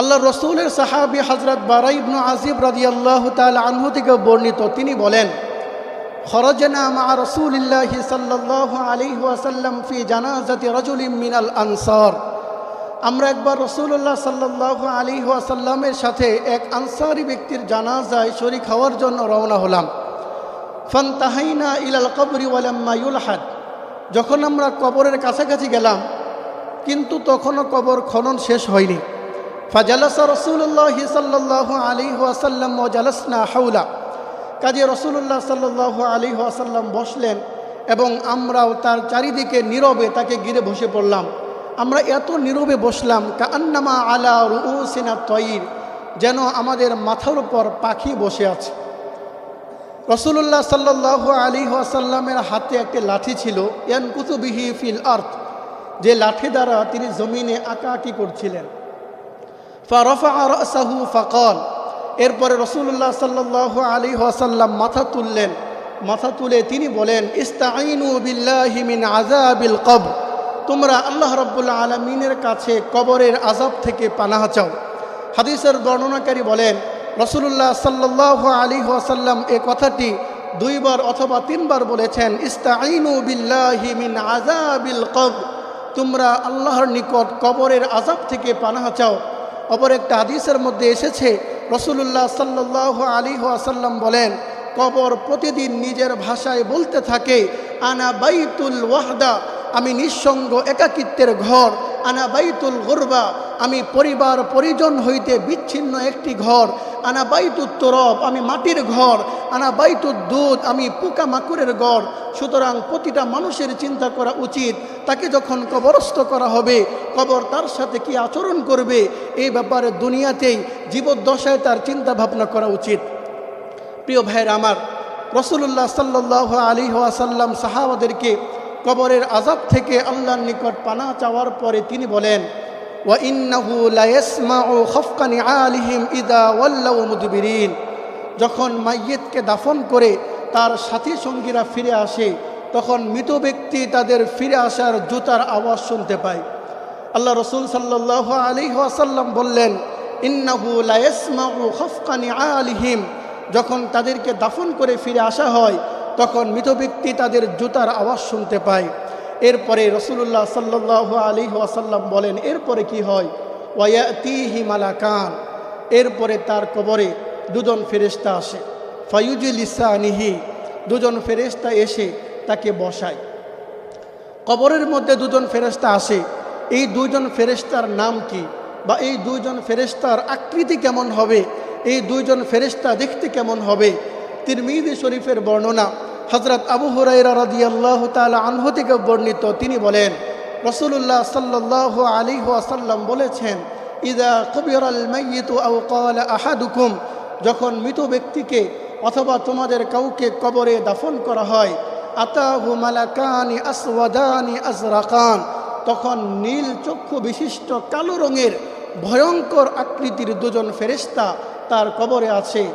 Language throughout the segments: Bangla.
আল্লাহ রসুলের সাহাবি হজরত বারাইবনু আজিব রাজি আল্লাহ তাল থেকে বর্ণিত, তিনি বলেন, খরজনা মা রসুলিল্লাহ সাল্লাহ আলী ওয়াসাল্লাম ফি জানাজাতি রজুলিম মিনাল আনসার। আমরা একবার রসুল্লাহ সাল্লাহ আলী ওয়াসাল্লামের সাথে এক আনসারি ব্যক্তির জানাজায় শরিক হওয়ার জন্য রওনা হলাম। ফান তাহাইনা ইলাল কবরি ওয়ালাম্মা ইউলহাদ। যখন আমরা কবরের কাছাকাছি গেলাম, কিন্তু তখনও কবর খনন শেষ হয়নি। ফাজালাসা ও জালাসনা হাউলা কাজে রসুল্লাহ সাল্লাহ আলী ওয়াসাল্লাম বসলেন এবং আমরাও তার চারিদিকে নীরবে তাকে ঘিরে বসে পড়লাম। আমরা এত নীরবে বসলাম কান্নামা আলা রুসিনা তয়ির যেন আমাদের মাথার উপর পাখি বসে আছে। রসুল্লাহ সাল্লাহ আলী ওয়াসাল্লামের হাতে একটি লাঠি ছিল ইয়ান কুতুবিহি ফিল আর্থ যে লাঠি দ্বারা তিনি জমিনে আঁকাআঁকি করছিলেন। ফারফা রাসাহু ফাকল। এরপরে রসুল্লাহ সাল্লাহ আলী ওয়াসাল্লাম মাথা তুললেন। মাথা তুলে তিনি বলেন ইস্তাইনু আজাবিল কব তোমরা আল্লাহ রব্বুল্লা আলমিনের কাছে কবরের আজাব থেকে পানাহ চাও। হাদিসের বর্ণনাকারী বলেন রসুল্লাহ সাল্লাহ আলী ওয়াসাল্লাম এ কথাটি দুইবার অথবা তিনবার বলেছেন ইস্তাইনু বিল্লাহি মিন আজাবিল কব তোমরা আল্লাহর নিকট কবরের আজাব থেকে পানাহ চাও। অপর একটা হাদিসের মধ্যে এসেছে রসুল্লাহ সাল্লাহ আলী আসাল্লাম বলেন, কবর প্রতিদিন নিজের ভাষায় বলতে থাকে, আনা বাইতুল ওয়াহদা, আমি নিঃসঙ্গ একাকিত্বের ঘর, আনা বাইতুল গরবা, আমি পরিবার পরিজন হইতে বিচ্ছিন্ন একটি ঘর, আনা বাইতুত তরব, আমি মাটির ঘর, আনা বাইতুর দুধ, আমি পোকা মাকুরের ঘর সুতরাং প্রতিটা মানুষের চিন্তা করা উচিত, তাকে যখন কবরস্থ করা হবে, কবর তার সাথে কি আচরণ করবে এই ব্যাপারে দুনিয়াতেই জীবদ্দশায় তার চিন্তা ভাবনা করা উচিত। প্রিয় ভাইয়ের আমার রসুল্লাহ সাল্লাহ আলী ওয়াসাল্লাম সাহাবাদেরকে কবরের আজাব থেকে আল্লাহর নিকট পানা চাওয়ার পরে তিনি বলেন যখন মাইয়েতকে দাফন করে তার সাথী সঙ্গীরা ফিরে আসে, তখন মৃত ব্যক্তি তাদের ফিরে আসার জুতার আওয়াজ শুনতে পায়। আল্লাহ রসুল সাল্লাহ আলী ওয়াসাল্লাম বললেন, ইন্নাহু লায়াসমাউ খফকানি আলিহিম যখন তাদেরকে দাফন করে ফিরে আসা হয়, তখন মৃত ব্যক্তি তাদের জুতার আওয়াজ শুনতে পায়। এরপরে রসুল্লাহ সাল্লাহ আলী ওয়াসাল্লাম বলেন, এরপরে কি হয়? ওয়াতিহি কান এরপরে তার কবরে দুজন ফেরেস্তা আসে। ফায়ুজুল ইসানিহি দুজন ফেরেস্তা এসে তাকে বসায়। কবরের মধ্যে দুজন ফেরেস্তা আসে, এই দুইজন ফেরেস্তার নাম কি বা এই দুইজন ফেরেস্তার আকৃতি কেমন হবে, এই দুইজন ফেরেস্তা দেখতে কেমন হবে? তিরমিদি শরীফের বর্ণনা হজরত আবু হুরাইরা রাজি আল্লাহ আনহু থেকে বর্ণিত। তিনি বলেন রসুল্লাহ সাল্লাহ আলী আসাল্লাম বলেছেন ইদা কবির আল মাইয়িতু আউ কাল আহাদুকুম যখন মৃত ব্যক্তিকে অথবা তোমাদের কাউকে কবরে দাফন করা হয়। আতাহু মালাকানি আসওয়াদানি আজরাকান। তখন নীল চক্ষু বিশিষ্ট কালো রঙের ভয়ঙ্কর আকৃতির দুজন ফেরেস্তা তার কবরে আছে।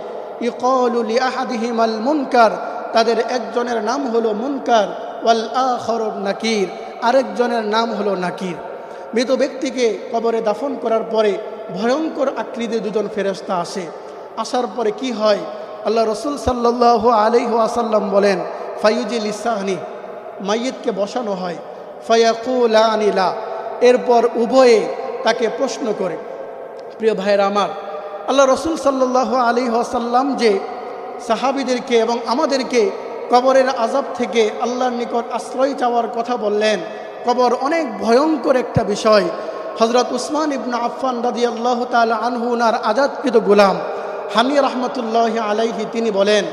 ইকলুলি আহাদিহিম আল মুনকার। তাদের একজনের নাম হলো মুনকার, ওয়াল আখর নাকির। আরেকজনের নাম হলো নাকির। মৃত ব্যক্তিকে কবরে দাফন করার পরে ভয়ঙ্কর আকৃতির দুজন ফেরেস্তা আসে। আসার পরে কি হয়? আল্লাহ রসুল সাল্লাহ আলি আসাল্লাম বলেন ফাইউজিল ইসাহানি মাইয়িদকে বসানো হয়। ফায়াকুল এরপর উভয়ে তাকে প্রশ্ন করে, প্রিয় ভাইয়ের আমার, আল্লাহ রসুল সাল্লাহ আলী আসাল্লাম যে সাহাবিদেরকে এবং আমাদেরকে কবরের আজাব থেকে আল্লাহর নিকট আশ্রয় চাওয়ার কথা বললেন, কবর অনেক ভয়ঙ্কর একটা বিষয়। হজরত উসমান ইবনা আফফান রাজি আল্লাহ তালা আনহুনার আজাদকৃত গোলাম। হানি রহমতুল্লাহ আলাইহি তিনি বলেন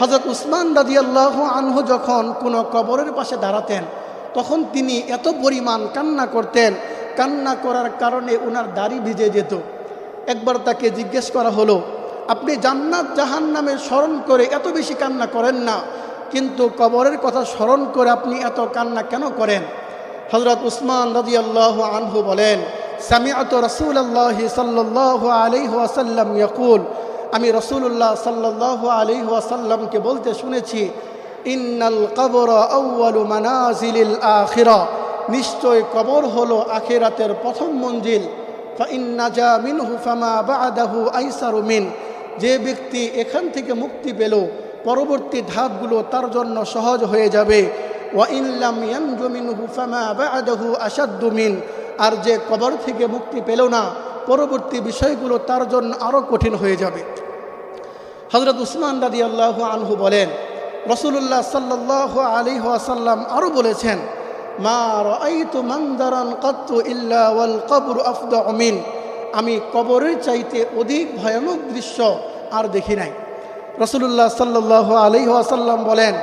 হজরত উসমান রাজি আল্লাহ আনহু যখন কোনো কবরের পাশে দাঁড়াতেন, তখন তিনি এত পরিমাণ কান্না করতেন। কান্না করার কারণে ওনার দাড়ি ভিজে যেত। একবার তাকে জিজ্ঞেস করা হলো, আপনি জান্নাত জাহান নামে স্মরণ করে এত বেশি কান্না করেন না, কিন্তু কবরের কথা স্মরণ করে আপনি এত কান্না কেন করেন? হজরত উসমান রাজি আল্লাহ আনহু বলেন সামিয়াত রসুল আল্লাহ সাল্লাহ আলিহ আসাল্লাম ইয়াকুল আমি রসুল্লাহ সাল্লাহ আলিহ আসাল্লামকে বলতে শুনেছি, ইন্নাল কবর আউ্বালু মানাজিলিল আখিরা। নিশ্চয় কবর হলো আখেরাতের প্রথম মঞ্জিল। যে ব্যক্তি এখান থেকে মুক্তি পেল, পরবর্তী ধাপগুলো তার জন্য সহজ হয়ে যাবে। আর যে কবর থেকে মুক্তি পেল না, পরবর্তী বিষয়গুলো তার জন্য আরও কঠিন হয়ে যাবে। হজরত উসমান রাদি আল্লাহ আনহু বলেন রসুল্লাহ সাল্লাহ আলী আসাল্লাম আরও বলেছেন, মা ইল্লা ওয়াল কবর অমিন আমি কবরের চাইতে অধিক ভয়ানক দৃশ্য আর দেখি নাই। রসুল্লাহ সাল্লাহ আলী আসাল্লাম বলেন,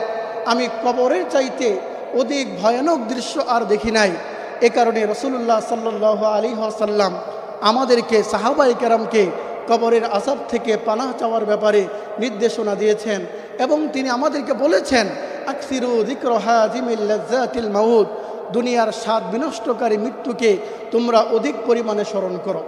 আমি কবরের চাইতে অধিক ভয়ানক দৃশ্য আর দেখি নাই। এ কারণে রসুল্লাহ সাল্লাহ আলী আসাল্লাম আমাদেরকে সাহাবাই কেরামকে কবরের আসাব থেকে পানাহ চাওয়ার ব্যাপারে নির্দেশনা দিয়েছেন এবং তিনি আমাদেরকে বলেছেন, আকসিরু দিক্রহাজিমিল্লাতিল মাউদ দুনিয়ার স্বাদ বিনষ্টকারী মৃত্যুকে তোমরা অধিক পরিমাণে স্মরণ করো।